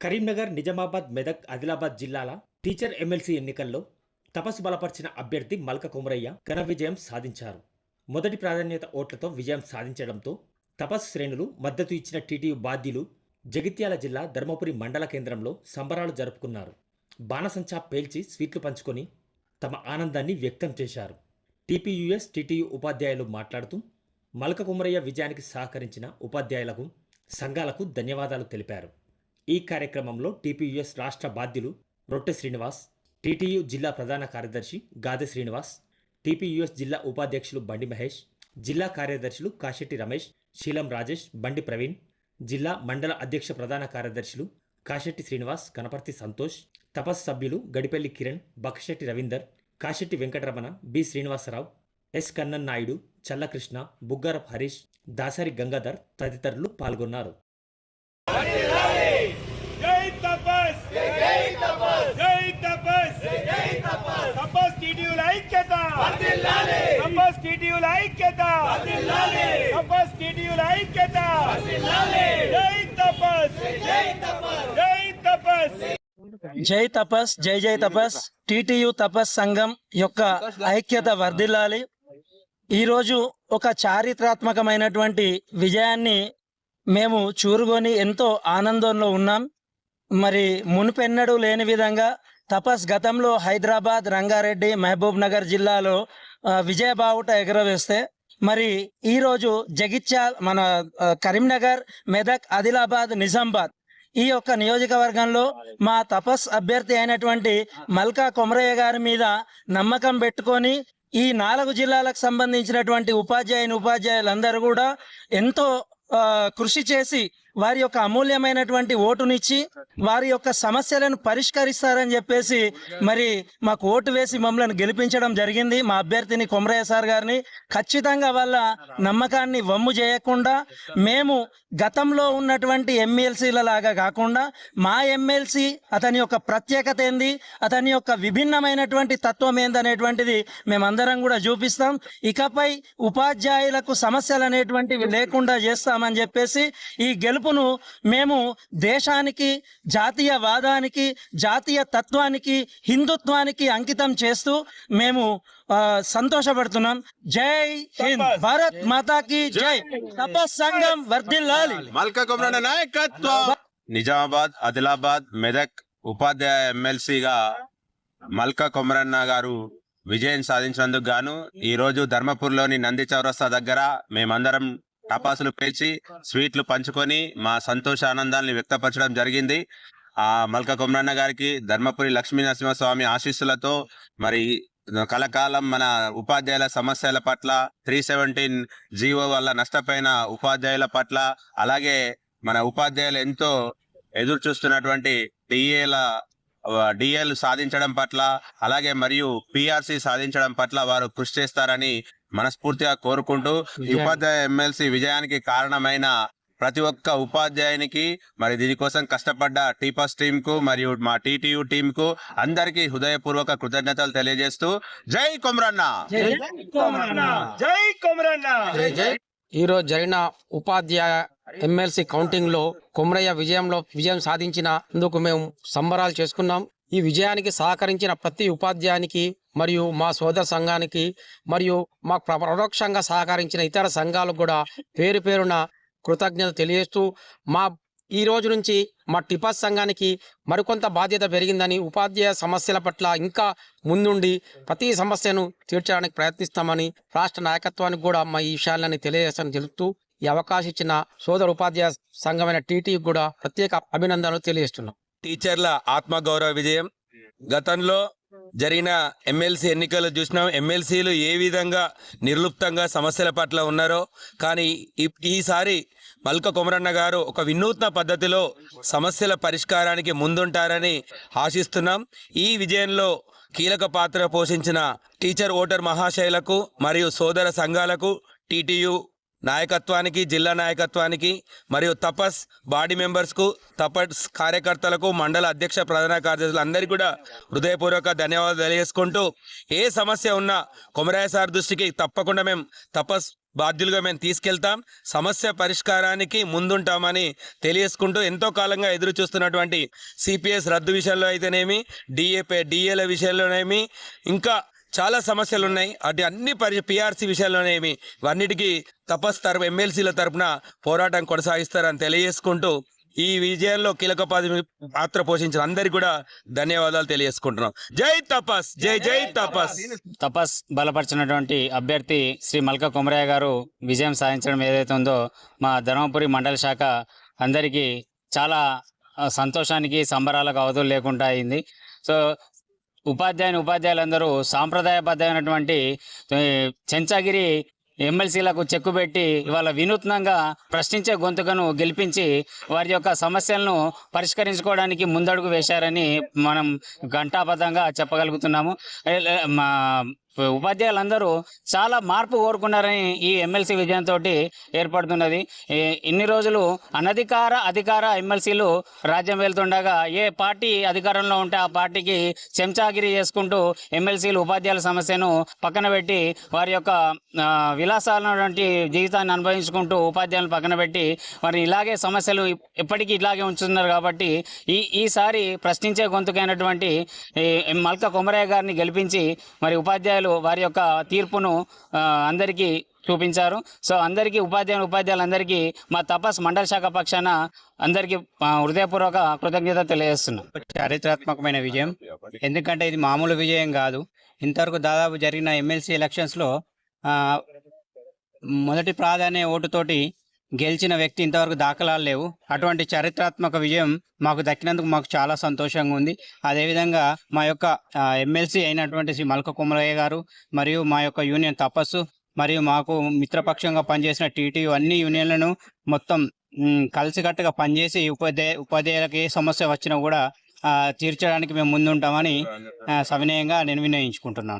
కరీంనగర్ నిజామాబాద్ మెదక్ ఆదిలాబాద్ జిల్లాల teacher MLC ఎన్నికల్లో తపస్సు బలపరిచిన అభ్యర్థి మల్క కుమరయ్య ఘన విజయం సాధించారు. మొదటి ప్రాధాన్యత ఓట్లతో విజయం సాధించడంతో తపస్సు శ్రేణులు మద్దతు ఇచ్చిన టీటీయు బాధ్యులు జగిత్యాల జిల్లా ధర్మపురి మండల కేంద్రంలో సంబరాలు జరుపుకున్నారు. బాణసంచా పేల్చి స్వీట్లు పంచుకొని తమ ఆనందాన్ని వ్యక్తం చేశారు. టీపీయూఎస్ టీటీయు ఉపాధ్యాయులు మాట్లాడుతూ మల్క కుమరయ్య విజయానికి సహకరించిన ఉపాధ్యాయులకు సంఘాలకు ధన్యవాదాలు తెలిపారు. ఈ కార్యక్రమంలో టీపీయూఎస్ రాష్ట్ర బాధ్యులు రొట్టె శ్రీనివాస్ టీటీయూ జిల్లా ప్రధాన కార్యదర్శి గాదె శ్రీనివాస్ టీపీయూఎస్ జిల్లా ఉపాధ్యక్షులు బండి మహేష్ జిల్లా కార్యదర్శులు కాశెట్టి రమేష్ శీలం రాజేష్ బండి ప్రవీణ్ జిల్లా మండల అధ్యక్ష ప్రధాన కార్యదర్శులు కాశెట్టి శ్రీనివాస్ కనపర్తి సంతోష్ తపస్ సభ్యులు గడిపెల్లి కిరణ్ బక్షెట్టి రవీందర్ కాశెట్టి వెంకటరమణ బి శ్రీనివాసరావు ఎస్ కన్నన్ నాయుడు చల్లకృష్ణ బుగ్గారప్ హరీష్ దాసరి గంగాధర్ తదితరులు పాల్గొన్నారు. జై తపస్ జై ఐక్యత ఐక్యత ఐక్యత జై తపస్ జై జై తపస్. టిటియు తపస్ సంఘం యొక్క ఐక్యత వర్ధిల్లాలి. ఈరోజు ఒక చారిత్రాత్మకమైనటువంటి విజయాన్ని మేము చూరుకొని ఎంతో ఆనందంలో ఉన్నాం. మరి మునుపెన్నడూ లేని విధంగా తపస్ గతంలో హైదరాబాద్ రంగారెడ్డి మహబూబ్ నగర్ జిల్లాలో విజయబావుట ఎగరవేస్తే మరి ఈరోజు జగిత్యాల్ మన కరీంనగర్ మెదక్ ఆదిలాబాద్ నిజామాబాద్ ఈ యొక్క నియోజకవర్గంలో మా తపస్ అభ్యర్థి అయినటువంటి మల్కా కొమరయ్య గారి మీద నమ్మకం పెట్టుకొని ఈ నాలుగు జిల్లాలకు సంబంధించినటువంటి ఉపాధ్యాయుని ఉపాధ్యాయులందరూ కూడా ఎంతో కృషి చేసి వారి యొక్క అమూల్యమైనటువంటి ఓటునిచ్చి వారి యొక్క సమస్యలను పరిష్కరిస్తారని చెప్పేసి మరి మాకు ఓటు వేసి మమ్మల్ని గెలిపించడం జరిగింది. మా అభ్యర్థిని కొమరయ్య సార్ గారిని. ఖచ్చితంగా వాళ్ళ నమ్మకాన్ని వమ్ము చేయకుండా మేము గతంలో ఉన్నటువంటి ఎమ్మెల్సీల లాగా కాకుండా మా ఎమ్మెల్సీ అతని యొక్క ప్రత్యేకత ఏంది అతని యొక్క విభిన్నమైనటువంటి తత్వం ఏందనేటువంటిది మేమందరం కూడా చూపిస్తాం. ఇకపై ఉపాధ్యాయులకు సమస్యలు అనేటువంటివి లేకుండా చేస్తామని చెప్పేసి ఈ గెలుపు గెలుపును మేము దేశానికి జాతీయవాదానికి జాతీయ తత్వానికి హిందుత్వానికి అంకితం చేస్తూ మేము సంతోషపడుతున్నాం. జై హింద్. భారత్ మాతాకి జై. తపస్ సంఘం వర్ధిల్లాలి. మల్క కుమరన్న నాయకత్వం. నిజామాబాద్ ఆదిలాబాద్ మెదక్ ఉపాధ్యాయ ఎమ్మెల్సీగా మల్క కొమరన్న గారు విజయం సాధించినందుకు గాను ఈ రోజు ధర్మపూర్లోని నంది చౌరస్తా దగ్గర మేమందరం టపాసులు పేల్చి స్వీట్లు పంచుకొని మా సంతోష ఆనందాన్ని వ్యక్తపరచడం జరిగింది. ఆ మల్క కొమరన్న గారికి ధర్మపురి లక్ష్మీ నరసింహస్వామి ఆశీస్సులతో మరి కలకాలం మన ఉపాధ్యాయుల సమస్యల పట్ల త్రీ సెవెంటీన్ జీవో వల్ల నష్టపోయిన ఉపాధ్యాయుల పట్ల అలాగే మన ఉపాధ్యాయులు ఎంతో ఎదురు చూస్తున్నటువంటి డిఏల డిఏలు సాధించడం పట్ల అలాగే మరియు పిఆర్సి సాధించడం పట్ల వారు కృషి చేస్తారని మనస్ఫూర్తిగా కోరుకుంటూ ఈ ఉపాధ్యాయ ఎమ్మెల్సీ విజయానికి కారణమైన ప్రతి ఒక్క ఉపాధ్యాయునికి మరి దీనికోసం కష్టపడ్డ టీపస్ టీమ్కు మరియు మా టీటీయూ టీమ్కు అందరికీ హృదయపూర్వక కృతజ్ఞతలు తెలియజేస్తూ జై కొమరన్న! కొమరన్న! జై కొమరన్న! ఈ రోజు జరిగిన ఉపాధ్యాయ ఎమ్మెల్సీ కౌంటింగ్లో కొమరయ్య విజయంలో విజయం సాధించినందుకు మేము సంబరాలు చేసుకున్నాం. ఈ విజయానికి సహకరించిన ప్రతి ఉపాధ్యాయునికి మరియు మా సోదర సంఘానికి మరియు మాకు పరోక్షంగా సహకరించిన ఇతర సంఘాలకు కూడా పేరు పేరున కృతజ్ఞత తెలియజేస్తూ మా ఈ రోజు నుంచి మా టిపాస్ సంఘానికి మరికొంత బాధ్యత పెరిగిందని ఉపాధ్యాయ సమస్యల పట్ల ఇంకా ముందుండి ప్రతి సమస్యను తీర్చడానికి ప్రయత్నిస్తామని రాష్ట్ర నాయకత్వానికి కూడా మా ఈ విషయాలని తెలియజేస్తామని తెలుపుతూ ఈ అవకాశం ఇచ్చిన సోదర ఉపాధ్యాయ సంఘమైన టీటీకి కూడా ప్రత్యేక అభినందనలు తెలియజేస్తున్నాం. టీచర్ల ఆత్మగౌరవ విజయం. గతంలో జరిగిన ఎమ్మెల్సీ ఎన్నికలు చూసినాం. ఎమ్మెల్సీలు ఏ విధంగా నిర్లుప్తంగా సమస్యల పట్ల ఉన్నారో కానీ ఈసారి మల్క కొమరన్న గారు ఒక వినూత్న పద్ధతిలో సమస్యల పరిష్కారానికి ముందుంటారని ఆశిస్తున్నాం. ఈ విజయంలో కీలక పాత్ర పోషించిన టీచర్ ఓటర్ మహాశైలకు మరియు సోదర సంఘాలకు టీటీయూ నాయకత్వానికి జిల్లా నాయకత్వానికి మరియు తపస్ బాడీ మెంబర్స్కు తపస్ కార్యకర్తలకు మండల అధ్యక్ష ప్రధాన కార్యదర్శులు అందరికీ కూడా హృదయపూర్వక ధన్యవాదాలు తెలియజేసుకుంటూ ఏ సమస్య ఉన్నా కొమరాయ సార్ దృష్టికి తప్పకుండా మేము తపస్ బాధ్యులుగా మేము తీసుకెళ్తాం. సమస్య పరిష్కారానికి ముందుంటామని తెలియజేసుకుంటూ ఎంతో కాలంగా ఎదురు చూస్తున్నటువంటి సిపిఎస్ రద్దు విషయంలో అయితేనేమి డిఏపే డిఏల విషయంలోనేమి ఇంకా చాలా సమస్యలు ఉన్నాయి అటు అన్ని పరి పిఆర్సీ విషయంలోనేమి ఇవన్నిటికీ తపస్ తరపు ఎమ్మెల్సీల తరపున పోరాటం కొనసాగిస్తారని తెలియజేసుకుంటూ ఈ విజయంలో కీలక పాత్ర- పోషించిన అందరికీ కూడా ధన్యవాదాలు తెలియజేసుకుంటున్నాం. జై తపస్! జై జై తపస్! తపస్! బలపరిచినటువంటి అభ్యర్థి శ్రీ మల్క కుమరయ్య గారు విజయం సాధించడం ఏదైతే ఉందో మా ధర్మపురి మండల శాఖ అందరికీ చాలా సంతోషానికి సంబరాలకు అవధులు లేకుండా అయింది. సో ఉపాధ్యాయుని ఉపాధ్యాయులందరూ సాంప్రదాయబద్ధమైనటువంటి చెంచాగిరి ఎమ్మెల్సీలకు చెక్కు పెట్టి ఇవాళ వినూత్నంగా ప్రశ్నించే గొంతుకను గెలిపించి వారి యొక్క సమస్యలను పరిష్కరించుకోవడానికి ముందడుగు వేశారని మనం ఘంటాబద్ధంగా చెప్పగలుగుతున్నాము. మా ఉపాధ్యాయులందరూ చాలా మార్పు కోరుకున్నారని ఈ ఎమ్మెల్సీ విజయంతో ఏర్పడుతున్నది. ఇన్ని రోజులు అనధికార అధికార ఎమ్మెల్సీలు రాజ్యం వెళ్తుండగా ఏ పార్టీ అధికారంలో ఉంటే ఆ పార్టీకి చెంచాగిరి చేసుకుంటూ ఎమ్మెల్సీలు ఉపాధ్యాయుల సమస్యను పక్కన పెట్టి వారి యొక్క విలాసాలైనటువంటి జీవితాన్ని అనుభవించుకుంటూ ఉపాధ్యాయులను పక్కన పెట్టి వారిని ఇలాగే సమస్యలు ఎప్పటికీ ఇలాగే ఉంచుతున్నారు కాబట్టి ఈ ఈసారి ప్రశ్నించే గొంతుకైనటువంటి మల్క కొమరయ్య గారిని గెలిపించి మరి ఉపాధ్యాయులు వారి యొక్క తీర్పును అందరికీ చూపించారు. సో అందరికీ ఉపాధ్యాయులు ఉపాధ్యాయులందరికీ మా తపస్ మండల శాఖ పక్షాన అందరికీ హృదయపూర్వక కృతజ్ఞత తెలియజేస్తున్నాం. చారిత్రాత్మకమైన విజయం. ఎందుకంటే ఇది మామూలు విజయం కాదు. ఇంతవరకు దాదాపు జరిగిన ఎమ్మెల్సీ ఎలక్షన్స్లో మొదటి ప్రాధాన్య ఓటుతోటి గెలిచిన వ్యక్తి ఇంతవరకు దాఖలాలు లేవు అటువంటి చరిత్రాత్మక విజయం మాకు దక్కినందుకు మాకు చాలా సంతోషంగా ఉంది. అదేవిధంగా మా యొక్క ఎమ్మెల్సీ అయినటువంటి శ్రీ మల్క కుమరయ్య గారు మరియు మా యొక్క యూనియన్ తపస్సు మరియు మాకు మిత్రపక్షంగా పనిచేసిన టీటీ అన్ని యూనియన్లను మొత్తం కలిసికట్టుగా పనిచేసి ఉపాధ్యాయ ఉపాధ్యాయులకు ఏ సమస్య వచ్చినా కూడా తీర్చడానికి మేము ముందుంటామని సవినయంగా నేను వినయించుకుంటున్నాను.